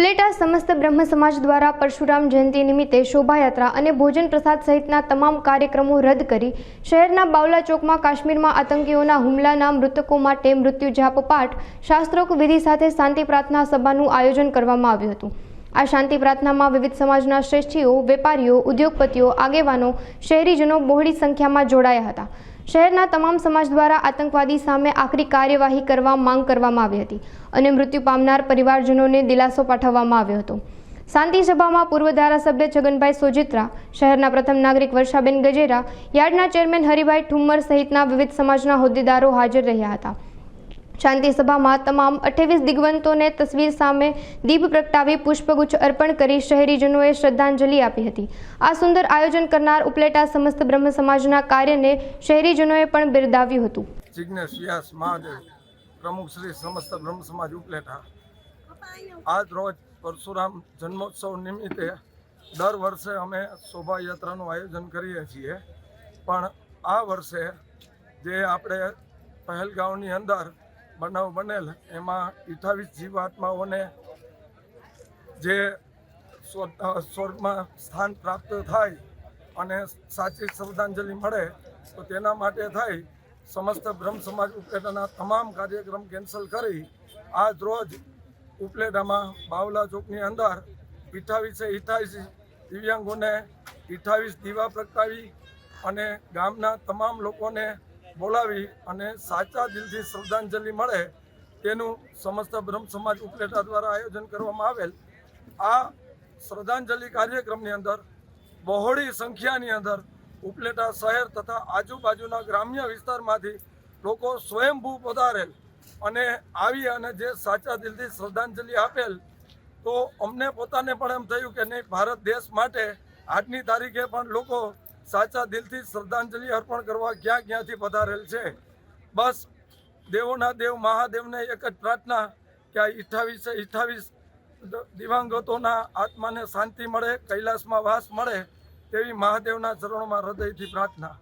ઉપલેટા સમસ્ત બ્રહ્મ સમાજ દ્વારા પરશુરામ જયંતિ નિમિત્તે શોભાયાત્રા અને ભોજન પ્રસાદ સહિતના તમામ કાર્યક્રમો રદ કરી શહેરના બાવલા ચોકમાં કાશ્મીરમાં આતંકીઓના હુમલાના મૃતકો માટે મૃત્યુ જાપ પાઠ, શાસ્ત્રોક્ત વિધિ સાથે શાંતિ પ્રાર્થના સભાનું આયોજન કરવામાં આવ્યું હતું. આ શાંતિ પ્રાર્થનામાં વિવિધ સમાજના શ્રેષ્ઠીઓ, વેપારીઓ, ઉદ્યોગપતિઓ, આગેવાનો, શહેરીજનો બહોળી સંખ્યામાં જોડાયા હતા. શહેરના તમામ સમાજ દ્વારા આતંકવાદી સામે આખરી કાર્યવાહી કરવા માંગ કરવામાં આવી હતી અને મૃત્યુ પામનાર પરિવારજનોને દિલાસો પાઠવવામાં આવ્યો હતો. શાંતિ સભામાં પૂર્વ ધારાસભ્ય છગનભાઈ સોજિત્રા, શહેરના પ્રથમ નાગરિક વર્ષાબેન ગજેરા, યાર્ડના ચેરમેન હરિભાઈ ઠુમ્મર સહિતના વિવિધ સમાજના હોદ્દેદારો હાજર રહ્યા હતા. શાંતિ સભામાં તમામ અઠ્યાવીસ દિગ્વંતોને તસવીર સામે દીપ પ્રગટાવી પુષ્પગુચ્છ અર્પણ કરી શહેરીજનોએ શ્રદ્ધાંજલિ આપી હતી. આ સુંદર આયોજન કરનાર ઉપલેટા સમસ્ત બ્રહ્મ સમાજના કાર્યને શહેરીજનોએ પણ બિરદાવ્યું હતું. જિજ્ઞેશ વ્યાસ પ્રમુખ શ્રી સમસ્ત બ્રહ્મ સમાજ ઉપલેટા. આજ રોજ પરશુરામ જન્મોત્સવ નિમિત્તે દર વર્ષે અમે શોભાયાત્રાનું આયોજન કરીએ છીએ. પણ આ વર્ષે જે આપણે પહેલગાંવની અંદર બનાવ બનેલ, એમાં અઠાવીસ જીવાત્માઓને જે સ્વર્ગ- સ્વર્ગમાં સ્થાન પ્રાપ્ત થાય અને સાચી શ્રદ્ધાંજલિ મળે, તો તેના માટે થઈ સમસ્ત બ્રહ્મ સમાજ ઉપલેટાના તમામ કાર્યક્રમ કેન્સલ કરી આજ રોજ ઉપલેટામાં બાવલા ચોકની અંદર અઠાવીસે અઠાવીસ દિવ્યાંગોને અઠાવીસ દીવા પ્રગટાવી અને ગામના તમામ લોકોને બોલાવી અને સાચા દિલથી શ્રદ્ધાંજલિ મળે તેનું સમસ્ત બ્રહ્મ સમાજ ઉપલેટા દ્વારા આયોજન કરવામાં આવેલ. આ શ્રદ્ધાંજલિ કાર્યક્રમની અંદર બહોળી સંખ્યાની અંદર ઉપલેટા શહેર તથા આજુબાજુના ગ્રામ્ય વિસ્તારમાંથી લોકો સ્વયંભૂ પધારેલ અને આવી અને જે સાચા દિલથી શ્રદ્ધાંજલિ આપેલ, તો અમને પોતાને પણ એમ થયું કે નહીં, ભારત દેશ માટે આજની તારીખે પણ લોકો સાચા દિલથી શ્રદ્ધાંજલિ અર્પણ કરવા ક્યાં ક્યાંથી પધારેલ છે? બસ, દેવોના દેવ, મહાદેવને એક જ પ્રાર્થના કે આ અઠ્ઠાવીસે અઠ્ઠાવીસ દિવાંગતોના આત્માને શાંતિ મળે, કૈલાસમાં વાસ મળે તેવી મહાદેવના ચરણોમાં હૃદયથી પ્રાર્થના.